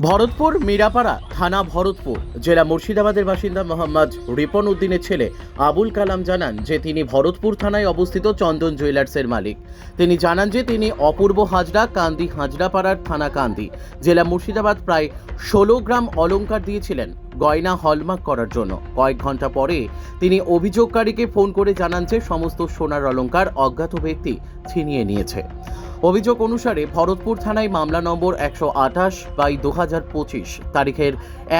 ভরতপুর, মিরাপাড়া, থানা ভরতপুর। জেলা মুর্শিদাবাদের বাসিন্দা মোহাম্মদ রিপন উদ্দিনের ছেলে আবুল কালাম জানান যে তিনি ভরতপুর থানায় অবস্থিত চন্দন জুয়েলার্সের মালিক। তিনি জানান যে তিনি অপূর্ব হাজরা, কান্দি হাজরাপাড়ার থানা কান্দি। জেলা মুর্শিদাবাদ প্রায় ষোলো গ্রাম অলঙ্কার দিয়েছিলেন গয়না হলমার্ক করার জন্য। কয়েক ঘণ্টা পরে তিনি অভিযোগকারীকে ফোন করে জানান যে সমস্ত সোনার অলঙ্কার অজ্ঞাত ব্যক্তি ছিনিয়ে নিয়েছে। অভিযোগ অনুসারে ভরতপুর থানায় মামলা নম্বর একশো আঠাশ বাই দু হাজার পঁচিশ। তারিখের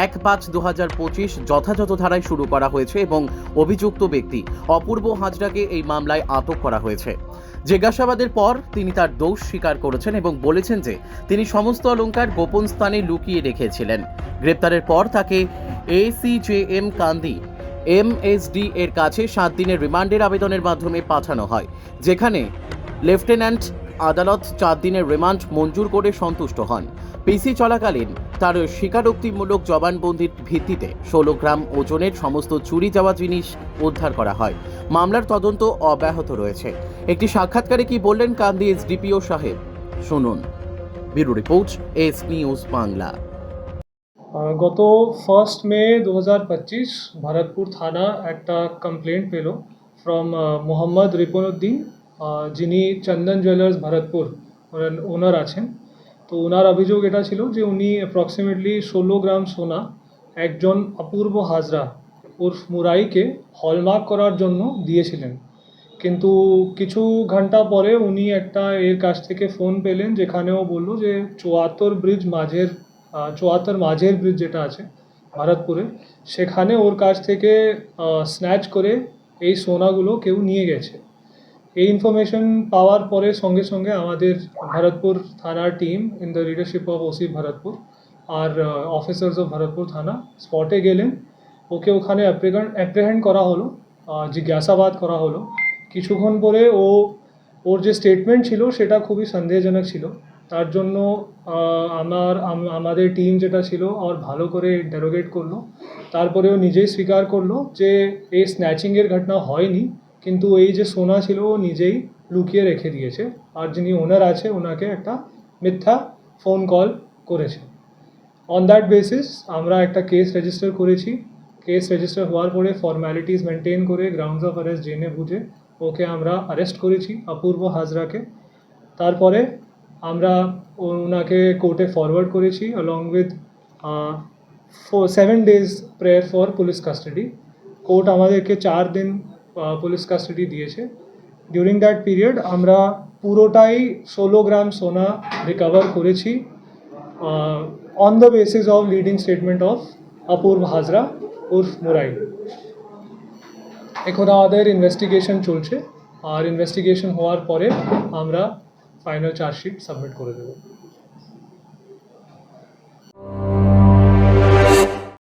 এক পাঁচ দু হাজার পঁচিশ যথাযথ ধারায় শুরু করা হয়েছে এবং অভিযুক্ত ব্যক্তি অপূর্ব হাজরাকে এই মামলায় আটক করা হয়েছে। জিজ্ঞাসাবাদের পর তিনি তার দোষ স্বীকার করেছেন এবং বলেছেন যে তিনি সমস্ত অলঙ্কার গোপন স্থানে লুকিয়ে রেখেছিলেন। গ্রেপ্তারের পর তাকে এসিজেএম কান্দি এমএসডি এর কাছে সাত দিনের রিমান্ডের আবেদনের মাধ্যমে পাঠানো হয়, যেখানে লেফটেন্যান্ট আদালত চার দিনের রিমান্ড মঞ্জুর করে সন্তুষ্ট হন। পিসি চলাকালীন তার স্বীকারোক্তিমূলক জবানবন্দির ভিত্তিতে ষোলো গ্রাম ওজনের সমস্ত চুরি যাওয়া জিনিস উদ্ধার করা হয়। মামলার তদন্ত অব্যাহত রয়েছে। একটি সাক্ষাৎকারে কি বললেন কান্দি এসডিপিও সাহেব? শুনুন। Bureau report S news Bangla. গত ফার্স্ট মে দু ভরতপুর থানা একটা কমপ্লেন্ট পেল ফ্রম মোহাম্মদ রিপনুদ্দিন আহ, যিনি চন্দন জুয়েলার্স ভরতপুর ওনার আছেন। তো ওনার অভিযোগ এটা ছিল যে উনি অ্যাপ্রক্সিমেটলি ষোলো গ্রাম সোনা, একজন অপূর্ব হাজরা উর্ফ মুরাইকে হলমার্ক করার জন্য দিয়েছিলেন। কিন্তু কিছু ঘণ্টা পরে উনি একটা এর কাছ থেকে ফোন পেলেন, যেখানেও বলল যে চুয়াত্তর ব্রিজ মাঝের চুয়াত্তর মাঝের ব্রিজ যেটা আছে ভারতপুরে, সেখানে ওর কাছ থেকে স্ন্যাচ করে এই সোনাগুলো কেউ নিয়ে গেছে। এই ইনফরমেশন পাওয়ার পরে সঙ্গে সঙ্গে আমাদের ভরতপুর থানার team in the leadership of OC Bharatpur R officers of Bharatpur থানা স্পটে গেলেন। ওকে ওখানে অ্যাপ্রিহেন্ড করা হলো জিজ্ঞাসাবাদ করা হলো। কিছুক্ষণ পরে ও, ওর যে স্টেটমেন্ট ছিল সেটা খুবই সন্দেহজনক ছিল। তার জন্য আমার আমাদের টিম যেটা ছিল আর ভালো করে ইন্টারোগেট করল। তারপরে ও নিজেই স্বীকার করল যে এই স্ন্যাচিংয়ের ঘটনা হয়নি। কিন্তু এই যে সোনা ছিল ও নিজেই লুকিয়ে রেখে দিয়েছে। আর যিনি ওনার আছে ওনাকে একটা মিথ্যা ফোন কল করেছে। অন দ্যাট বেসিস আমরা একটা কেস রেজিস্টার করেছি। কেস রেজিস্টার হওয়ার পরে ফর্ম্যালিটিস মেনটেন করে গ্রাউন্ডস অফ অ্যারেস্ট জেনে বুঝে ওকে আমরা অ্যারেস্ট করেছি, অপূর্ব হাজরাকে। তারপরে আমরা ওনাকে কোর্টে ফরওয়ার্ড করেছি along with four seven days prayer for police custody court আমাদেরকে চার দিন পুলিশ কাস্টাডি দিয়েছে। ডিউরিং দ্যাট পিরিয়ড আমরা পুরোটাই ষোলো গ্রাম সোনা রিকভার করেছি on the basis of leading statement of Apurba Hazra উর্ফ Murai এখন আমাদের ইনভেস্টিগেশন চলছে, আর ইনভেস্টিগেশন হওয়ার পরে আমরা ফাইনাল চার্জশিট সাবমিট করে দেবো।